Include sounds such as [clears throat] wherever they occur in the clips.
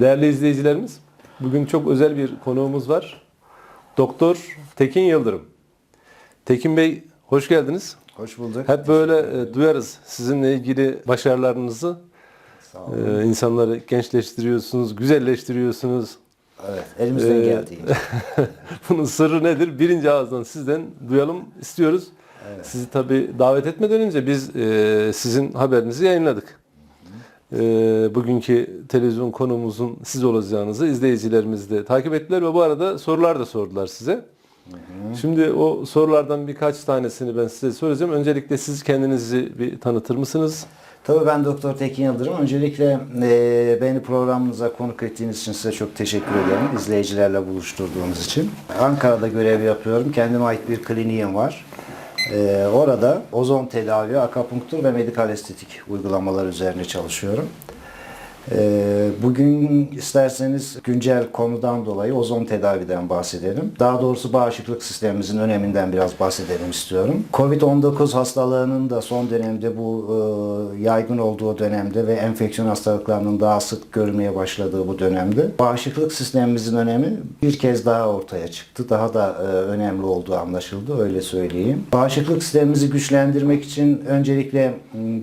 Değerli izleyicilerimiz, bugün çok özel bir konuğumuz var. Doktor Tekin Yıldırım. Tekin Bey, hoş geldiniz. Hoş bulduk. Hep böyle e, duyarız sizinle ilgili başarılarınızı. Sağ olun. E, insanları gençleştiriyorsunuz, güzelleştiriyorsunuz. Evet, elimizden Ee, geldiğince. [laughs] Bunun sırrı nedir? Birinci ağızdan sizden duyalım istiyoruz. Sizi tabii davet etmeden önce biz e, sizin haberinizi yayınladık. E, bugünkü televizyon konumuzun siz olacağınızı izleyicilerimiz de takip ettiler ve bu arada sorular da sordular size. Şimdi o sorulardan birkaç tanesini ben size soracağım. Öncelikle siz kendinizi bir tanıtır mısınız? Tabii ben Doktor Tekin Yıldırım. Öncelikle e, beni programınıza konuk ettiğiniz için size çok teşekkür ederim. İzleyicilerle buluşturduğunuz için. Ankara'da görev yapıyorum. Kendime ait bir kliniğim var. E, orada ozon tedavi, akupunktur ve medikal estetik uygulamalar üzerine çalışıyorum. Ee, Bugün isterseniz güncel konudan dolayı ozon tedaviden bahsedelim. Daha doğrusu bağışıklık sistemimizin öneminden biraz bahsedelim istiyorum. Covid-19 hastalığının da son dönemde bu e, yaygın olduğu dönemde ve enfeksiyon hastalıklarının daha sık görülmeye başladığı bu dönemde bağışıklık sistemimizin önemi bir kez daha ortaya çıktı. Daha da e, önemli olduğu anlaşıldı öyle söyleyeyim. Bağışıklık sistemimizi güçlendirmek için öncelikle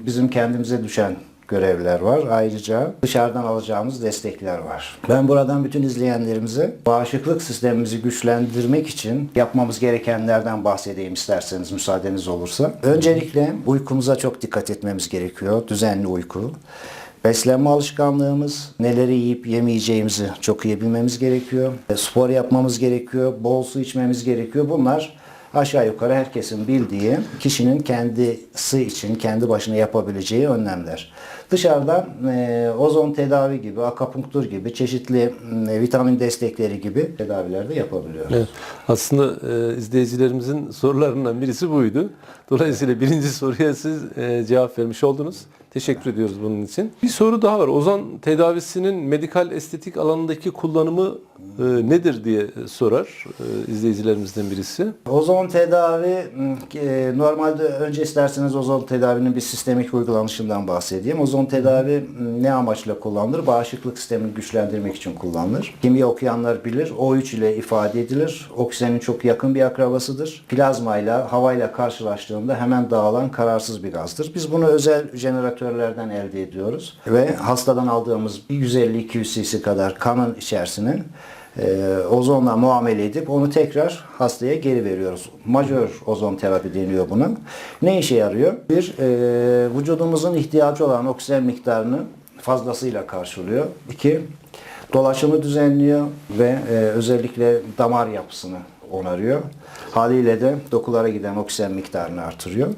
bizim kendimize düşen görevler var. Ayrıca dışarıdan alacağımız destekler var. Ben buradan bütün izleyenlerimize bağışıklık sistemimizi güçlendirmek için yapmamız gerekenlerden bahsedeyim isterseniz müsaadeniz olursa. Öncelikle uykumuza çok dikkat etmemiz gerekiyor. Düzenli uyku. Beslenme alışkanlığımız, neleri yiyip yemeyeceğimizi çok iyi bilmemiz gerekiyor. Spor yapmamız gerekiyor, bol su içmemiz gerekiyor. Bunlar aşağı yukarı herkesin bildiği kişinin kendisi için kendi başına yapabileceği önlemler. Dışarıdan e, ozon tedavi gibi, akupunktur gibi, çeşitli e, vitamin destekleri gibi tedaviler de yapabiliyoruz. Evet. Aslında e, izleyicilerimizin sorularından birisi buydu. Dolayısıyla birinci soruya siz e, cevap vermiş oldunuz. Teşekkür ediyoruz bunun için. Bir soru daha var. Ozon tedavisinin medikal estetik alanındaki kullanımı e, nedir diye sorar e, izleyicilerimizden birisi. Ozon tedavi e, normalde önce isterseniz ozon tedavinin bir sistemik uygulanışından bahsedeyim. Ozon tedavi ne amaçla kullanılır? Bağışıklık sistemini güçlendirmek için kullanılır. Kimya okuyanlar bilir. O3 ile ifade edilir. Oksijenin çok yakın bir akrabasıdır. Plazmayla, havayla karşılaştığında hemen dağılan kararsız bir gazdır. Biz bunu özel jeneratörlerden elde ediyoruz ve hastadan aldığımız 150-200 cc kadar kanın içerisine e, ozonla muamele edip onu tekrar hastaya geri veriyoruz. Majör ozon terapi deniyor buna. Ne işe yarıyor? Bir, e, vücudumuzun ihtiyacı olan oksijen miktarını fazlasıyla karşılıyor. İki, dolaşımı düzenliyor ve e, özellikle damar yapısını onarıyor. Haliyle de dokulara giden oksijen miktarını artırıyor.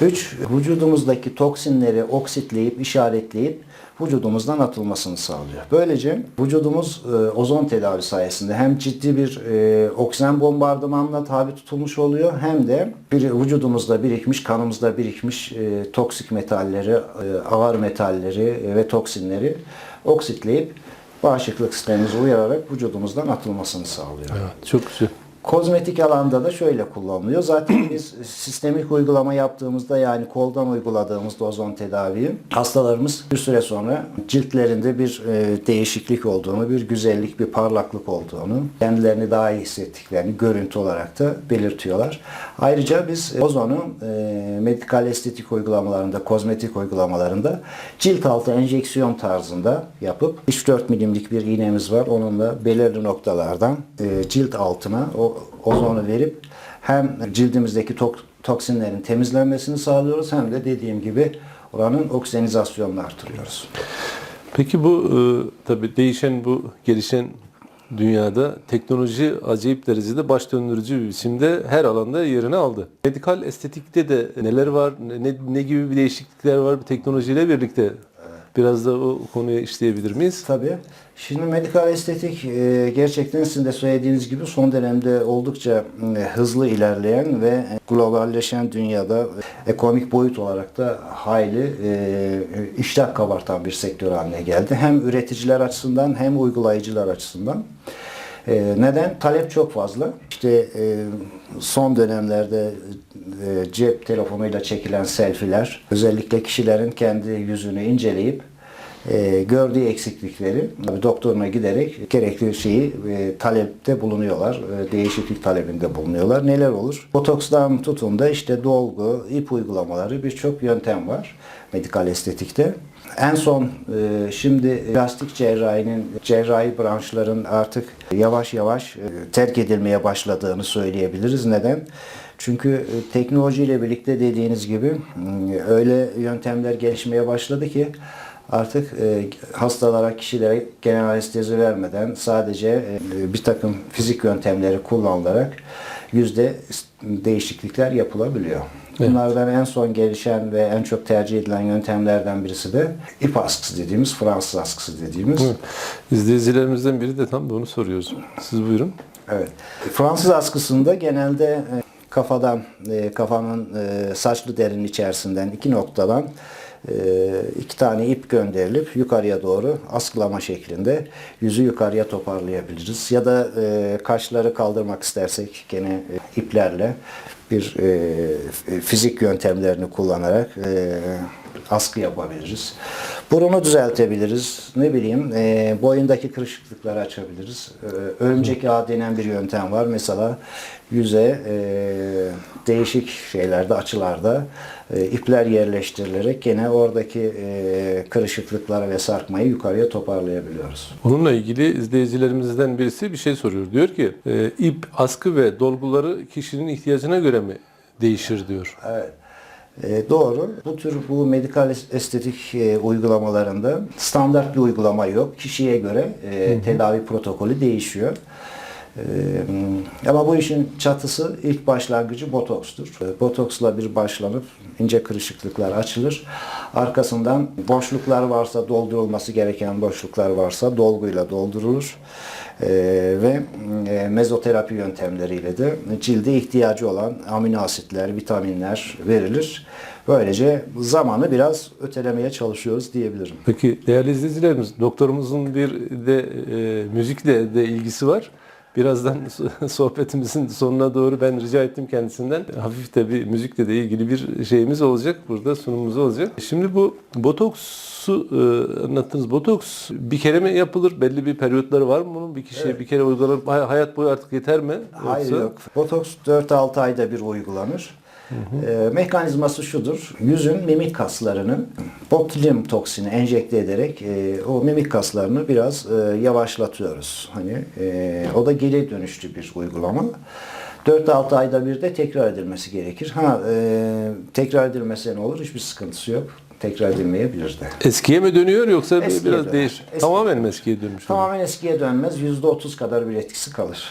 Üç, vücudumuzdaki toksinleri oksitleyip, işaretleyip vücudumuzdan atılmasını sağlıyor. Böylece vücudumuz e, ozon tedavi sayesinde hem ciddi bir e, oksijen bombardımanına tabi tutulmuş oluyor hem de bir vücudumuzda birikmiş, kanımızda birikmiş e, toksik metalleri, e, ağır metalleri ve toksinleri oksitleyip bağışıklık sistemimizi uyararak vücudumuzdan atılmasını sağlıyor. Çok güzel. Kozmetik alanda da şöyle kullanılıyor. Zaten [clears throat] biz sistemik uygulama yaptığımızda yani koldan uyguladığımızda ozon tedaviyi hastalarımız bir süre sonra ciltlerinde bir e, değişiklik olduğunu, bir güzellik, bir parlaklık olduğunu, kendilerini daha iyi hissettiklerini görüntü olarak da belirtiyorlar. Ayrıca biz ozonu e, medikal estetik uygulamalarında, kozmetik uygulamalarında cilt altı enjeksiyon tarzında yapıp 3-4 milimlik bir iğnemiz var. Onunla belirli noktalardan e, cilt altına o ozonu verip hem cildimizdeki tok- toksinlerin temizlenmesini sağlıyoruz hem de dediğim gibi oranın oksijenizasyonunu artırıyoruz. Peki bu e, tabii değişen bu gelişen dünyada teknoloji acayip derecede baş döndürücü bir biçimde her alanda yerini aldı. Medikal estetikte de neler var, ne, ne gibi bir değişiklikler var bu teknolojiyle birlikte? Biraz da o konuya işleyebilir miyiz? Tabii. Şimdi medikal estetik e, gerçekten sizin de söylediğiniz gibi son dönemde oldukça e, hızlı ilerleyen ve globalleşen dünyada e, ekonomik boyut olarak da hayli iştah kabartan bir sektör haline geldi. Hem üreticiler açısından hem uygulayıcılar açısından. E, neden? Talep çok fazla. İşte e, son dönemlerde e, cep telefonuyla çekilen selfiler özellikle kişilerin kendi yüzünü inceleyip e, gördüğü eksiklikleri tabii doktoruna giderek gerekli şeyi e, talepte bulunuyorlar. E, değişiklik talebinde bulunuyorlar. Neler olur? Botokstan tutun da işte dolgu, ip uygulamaları birçok yöntem var medikal estetikte. En son e, şimdi plastik cerrahinin, cerrahi branşların artık yavaş yavaş e, terk edilmeye başladığını söyleyebiliriz. Neden? Çünkü e, teknolojiyle birlikte dediğiniz gibi m, öyle yöntemler gelişmeye başladı ki artık hastalara, kişilere genel anestezi vermeden sadece bir takım fizik yöntemleri kullanılarak yüzde değişiklikler yapılabiliyor. Bunlardan en son gelişen ve en çok tercih edilen yöntemlerden birisi de ip askısı dediğimiz, Fransız askısı dediğimiz. İzleyicilerimizden biri de tam bunu soruyoruz. Siz buyurun. Evet. Fransız askısında genelde e, kafadan, e, kafanın e, saçlı derinin içerisinden iki noktadan iki tane ip gönderilip yukarıya doğru askılama şeklinde yüzü yukarıya toparlayabiliriz. Ya da kaşları kaldırmak istersek gene iplerle bir e, fizik yöntemlerini kullanarak e, askı yapabiliriz. Burunu düzeltebiliriz. Ne bileyim e, boyundaki kırışıklıkları açabiliriz. E, örümcek ağı denen bir yöntem var. Mesela yüze e, değişik şeylerde, açılarda e, ipler yerleştirilerek gene oradaki e, kırışıklıkları ve sarkmayı yukarıya toparlayabiliyoruz. Onunla ilgili izleyicilerimizden birisi bir şey soruyor. Diyor ki e, ip, askı ve dolguları kişinin ihtiyacına göre mi değişir diyor. Evet. E, doğru. Bu tür bu medikal es- estetik e, uygulamalarında standart bir uygulama yok. Kişiye göre e, tedavi protokolü değişiyor. E, ama bu işin çatısı ilk başlangıcı botokstur. E, Botoksla bir başlanıp ince kırışıklıklar açılır. Arkasından boşluklar varsa doldurulması gereken boşluklar varsa dolguyla doldurulur. E, ve e, mezoterapi yöntemleriyle de cilde ihtiyacı olan amino asitler, vitaminler verilir. Böylece zamanı biraz ötelemeye çalışıyoruz diyebilirim. Peki değerli izleyicilerimiz, doktorumuzun bir de e, müzikle de ilgisi var. Birazdan [laughs] sohbetimizin sonuna doğru ben rica ettim kendisinden. Hafif de bir müzikle de ilgili bir şeyimiz olacak. Burada sunumumuz olacak. Şimdi bu botoksu e, anlattığınız botoks bir kere mi yapılır? Belli bir periyotları var mı bunun? Bir kişiye bir kere uygulanır. hay- Hayat boyu artık yeter mi? Hayır Yoksa- yok. Botoks 4-6 ayda bir uygulanır. Ee, mekanizması şudur. Yüzün mimik kaslarını botulinum toksini enjekte ederek e, o mimik kaslarını biraz e, yavaşlatıyoruz. Hani e, o da geri dönüşlü bir uygulama. 4-6 ayda bir de tekrar edilmesi gerekir. Ha e, tekrar edilmese ne olur? Hiçbir sıkıntısı yok. Tekrar edilmeyebilir de. Eskiye mi dönüyor yoksa Eskiye biraz döner. değişir? Eskiye Tamamen mi eskiye dönmüş? Tamamen eskiye dönmez. %30 kadar bir etkisi kalır.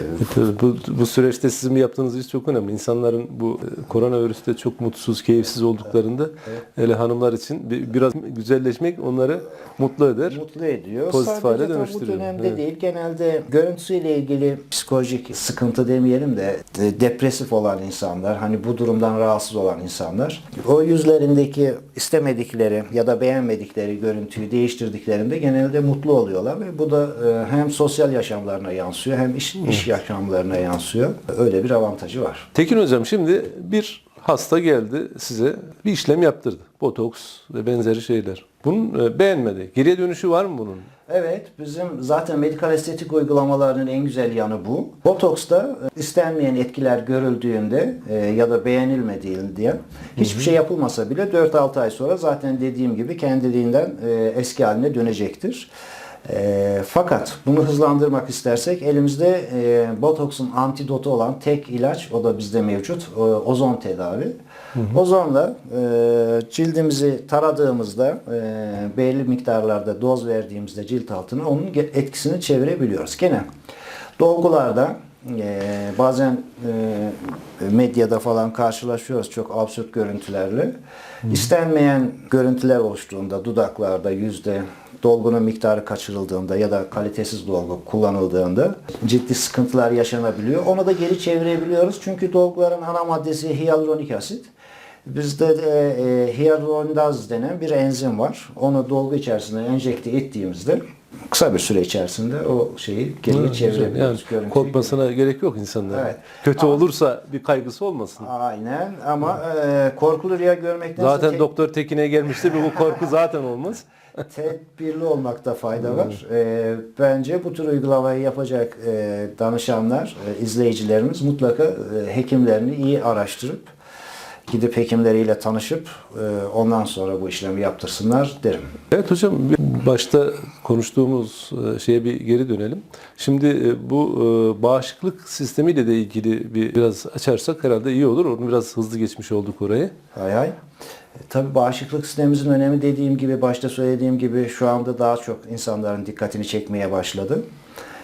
Evet, Bu, bu süreçte sizin yaptığınız iş çok önemli. İnsanların bu e, koronavirüste çok mutsuz, keyifsiz olduklarında hele hanımlar için bir- biraz güzelleşmek onları mutlu eder. mutlu ediyor. Pozitif Sadece hale dönüştürüyor. Bu dönemde Evet. değil. Genelde görüntüsüyle ilgili psikolojik sıkıntı demeyelim de de- depresif olan insanlar, hani bu durumdan rahatsız olan insanlar o yüzlerindeki istemedikleri ya da beğenmedikleri görüntüyü değiştirdiklerinde genelde mutlu oluyorlar ve bu da e, hem sosyal yaşamlarına yansıyor hem iş, iş yaşamlarına yansıyor. Öyle bir avantajı var. Tekin Hocam şimdi bir hasta geldi size bir işlem yaptırdı. Botoks ve benzeri şeyler. Bunun e, beğenmedi. Geriye dönüşü var mı bunun? Evet, bizim zaten medikal estetik uygulamalarının en güzel yanı bu. Botoksta e, istenmeyen etkiler görüldüğünde e, ya da beğenilmediğinde hiçbir şey yapılmasa bile 4-6 ay sonra zaten dediğim gibi kendiliğinden eski haline dönecektir. E, fakat bunu hızlandırmak istersek elimizde e, botoksun antidotu olan tek ilaç o da bizde mevcut e, ozon tedavi. Ozonla e, cildimizi taradığımızda e, belli miktarlarda doz verdiğimizde cilt altına onun etkisini çevirebiliyoruz. Gene dolgularda e, bazen e, medyada falan karşılaşıyoruz çok absürt görüntülerle. İstenmeyen görüntüler oluştuğunda dudaklarda, yüzde dolgunun miktarı kaçırıldığında ya da kalitesiz dolgu kullanıldığında ciddi sıkıntılar yaşanabiliyor. Onu da geri çevirebiliyoruz. Çünkü dolguların ana maddesi hyaluronik asit. Bizde de e, hyaluronidaz denen bir enzim var. Onu dolgu içerisine enjekte ettiğimizde kısa bir süre içerisinde o şeyi geriye Evet, güzel. çevirebiliyoruz. Yani korkmasına gerek yok insanların. Evet. Kötü olursa bir kaygısı olmasın. Aynen ama e, korkulu rüya görmekten Zaten Doktor Tekin'e gelmişti. Bu korku zaten olmaz. [laughs] tedbirli olmakta fayda var. E, bence bu tür uygulamayı yapacak e, danışanlar, e, izleyicilerimiz mutlaka e, hekimlerini iyi araştırıp gidip hekimleriyle tanışıp e, ondan sonra bu işlemi yaptırsınlar derim. Evet hocam başta konuştuğumuz e, şeye bir geri dönelim. Şimdi e, bu e, bağışıklık sistemiyle de ilgili bir biraz açarsak herhalde iyi olur. Onu biraz hızlı geçmiş olduk orayı. Hay hay. Tabii bağışıklık sistemimizin önemi dediğim gibi başta söylediğim gibi şu anda daha çok insanların dikkatini çekmeye başladı.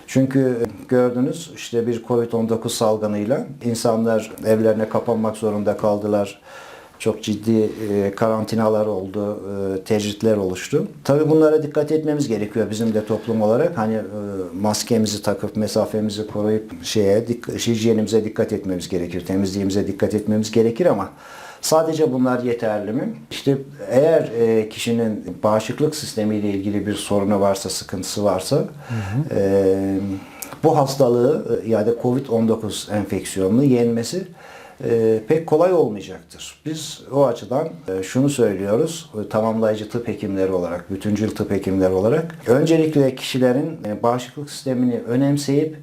Çünkü gördünüz işte bir Covid-19 salgınıyla insanlar evlerine kapanmak zorunda kaldılar. Çok ciddi e, karantinalar oldu, e, tecritler oluştu. Tabii bunlara dikkat etmemiz gerekiyor bizim de toplum olarak. Hani e, maskemizi takıp, mesafemizi koruyup şeye, dik- hijyenimize dikkat etmemiz gerekir, temizliğimize dikkat etmemiz gerekir ama sadece bunlar yeterli mi? İşte eğer e, kişinin bağışıklık sistemiyle ilgili bir sorunu varsa, sıkıntısı varsa e, bu hastalığı e, yani Covid-19 enfeksiyonunu yenmesi e, pek kolay olmayacaktır. Biz o açıdan e, şunu söylüyoruz, e, tamamlayıcı tıp hekimleri olarak, bütüncül tıp hekimleri olarak, öncelikle kişilerin e, bağışıklık sistemini önemseyip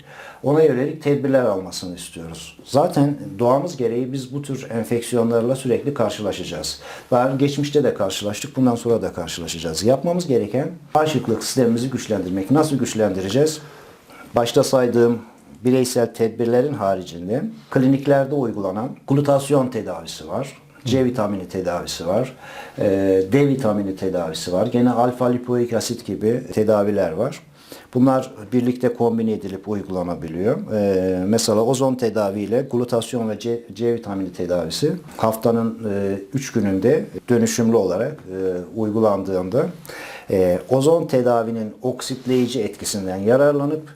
ona yönelik tedbirler almasını istiyoruz. Zaten doğamız gereği biz bu tür enfeksiyonlarla sürekli karşılaşacağız. Daha geçmişte de karşılaştık, bundan sonra da karşılaşacağız. Yapmamız gereken bağışıklık sistemimizi güçlendirmek. Nasıl güçlendireceğiz? Başta saydığım bireysel tedbirlerin haricinde kliniklerde uygulanan glutasyon tedavisi var. C vitamini tedavisi var. e, D vitamini tedavisi var. Gene alfa lipoik asit gibi tedaviler var. Bunlar birlikte kombine edilip uygulanabiliyor. E, mesela ozon tedaviyle glutasyon ve C, C vitamini tedavisi haftanın 3 gününde dönüşümlü olarak e, uygulandığında e, ozon tedavinin oksitleyici etkisinden yararlanıp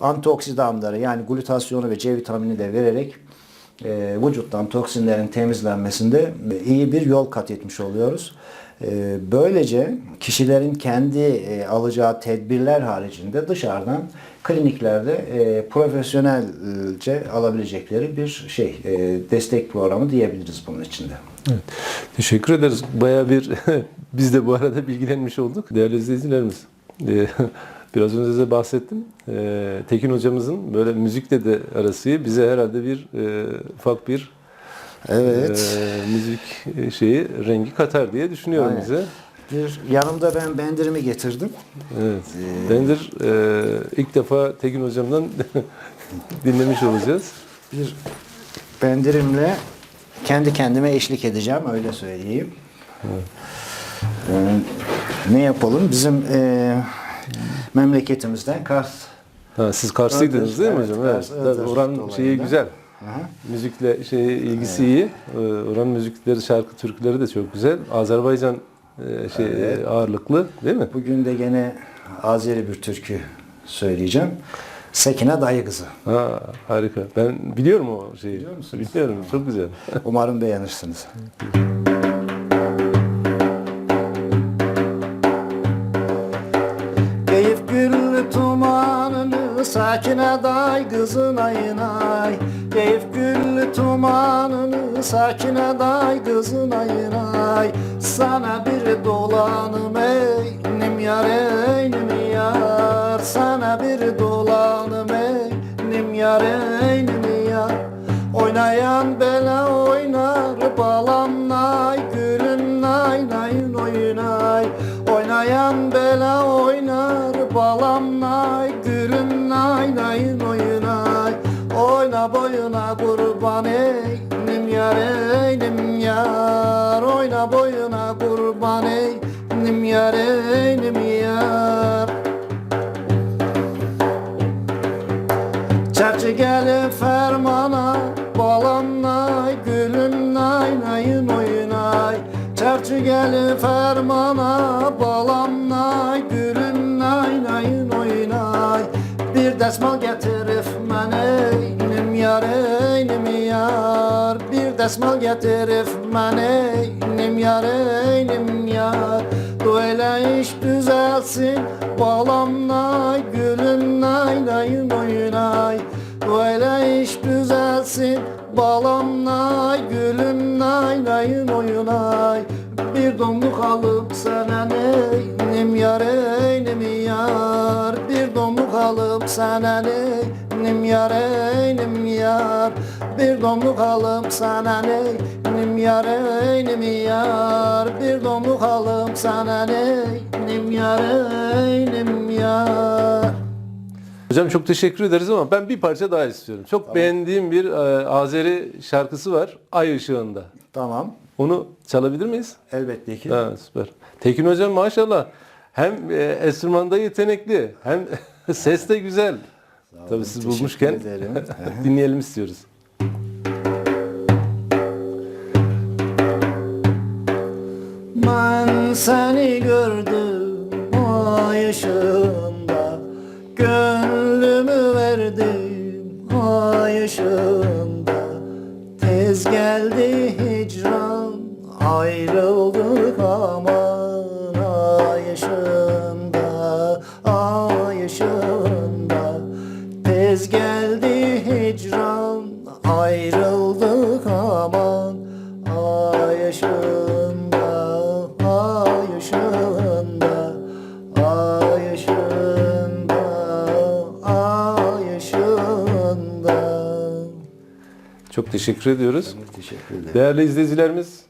antioksidanları yani glutasyonu ve C vitamini de vererek e, vücuttan toksinlerin temizlenmesinde e, iyi bir yol kat etmiş oluyoruz. E, böylece kişilerin kendi e, alacağı tedbirler haricinde dışarıdan kliniklerde e, profesyonelce alabilecekleri bir şey e, destek programı diyebiliriz bunun içinde. Evet. Teşekkür ederiz. Baya bir [laughs] biz de bu arada bilgilenmiş olduk değerli izleyicilerimiz. Ee, Biraz önce de bahsettim. Ee, Tekin hocamızın böyle müzikle de arası bize herhalde bir e, ufak bir Evet. e, müzik şeyi rengi katar diye düşünüyorum Aynen. bize. Bir yanımda ben bendirimi getirdim. Evet. Bendir e, ilk defa Tekin hocamdan [laughs] dinlemiş olacağız. Bir bendirimle kendi kendime eşlik edeceğim öyle söyleyeyim. Ee, ne yapalım? Bizim e, memleketimizden Kars. Ha, siz Karslıydınız Iğdır, değil mi evet, hocam? Kars, Evet. Oranın şeyi güzel. Aha. Müzikle şey ilgisi iyi. Ee, Oranın müzikleri, şarkı, türküleri de çok güzel. Azerbaycan e, şey e, ağırlıklı değil mi? Bugün de gene Azeri bir türkü söyleyeceğim. Sekine dayı kızı. Ha, harika. Ben biliyorum o şeyi. Biliyor musunuz? Biliyorum. Çok güzel. Umarım beğenirsiniz. Tumanını sakine day kızın ayınay Keyif güllü tumanını sakine day kızın ayınay Sana bir dolanım ey nim yar ey nim yar. Sana bir dolanım ey nim yar ey nim yar. Oynayan bela oynar balam nay gülüm nay nay oynay Oynayan bela oynar balam nay gülüm nay nay oynay Oyna boyuna kurban ey nim yar ey nim yar. Oyna boyuna kurban ey nim yar ey nim yar. Çerçi gelip fermana Balam nay gülüm nay nayın oynay Çerçi gelip fermana Balam nay gülüm Bir desmal getirif men eynim yar eynim yar. Bir desmal getirif men eynim yar eynim yar. Du Böyle iş düzelsin Balam nay gülüm nay nay nay nay Böyle iş düzelsin Balam nay gülüm nay nay nay nay Bir domluk alıp sana neynim yar eynim yar. Bir alıp sana neynim yar eynim yar Bir domluk alıp sana neynim yar eynim yar Bir domluk alıp sana neynim yar eynim yar Hocam çok teşekkür ederiz ama ben bir parça daha istiyorum. Çok beğendiğim bir e, Azeri şarkısı var. Ay ışığında. Tamam Onu çalabilir miyiz? elbette ki Ha, süper. Tekin hocam maşallah hem e, enstrümanda yetenekli hem [laughs] [laughs] ses de güzel. Tabii siz bulmuşken [laughs] dinleyelim istiyoruz. Ben seni gördüm ayrıldık aman Ay ışığında, ay ışığında, ay ışığında, ay ışığında. Çok teşekkür ediyoruz. Teşekkür ederim. Değerli izleyicilerimiz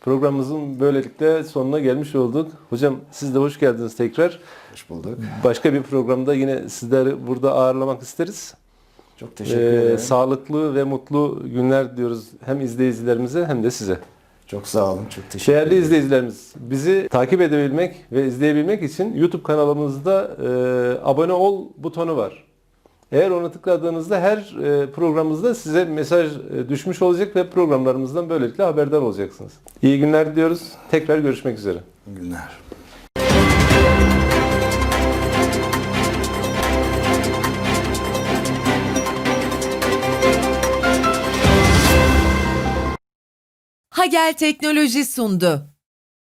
programımızın böylelikle sonuna gelmiş olduk. Hocam siz de hoş geldiniz tekrar. Hoş bulduk. Başka bir programda yine sizleri burada ağırlamak isteriz. Çok teşekkür Ee, ederim. sağlıklı ve mutlu günler diyoruz hem izleyicilerimize hem de size. Çok sağ olun. Çok teşekkür Değerli ederim. izleyicilerimiz, bizi takip edebilmek ve izleyebilmek için YouTube kanalımızda e, abone ol butonu var. Eğer onu tıkladığınızda her e, programımızda size mesaj e, düşmüş olacak ve programlarımızdan böylelikle haberdar olacaksınız. İyi günler diyoruz. Tekrar görüşmek üzere. İyi günler. Hagel Teknoloji sundu.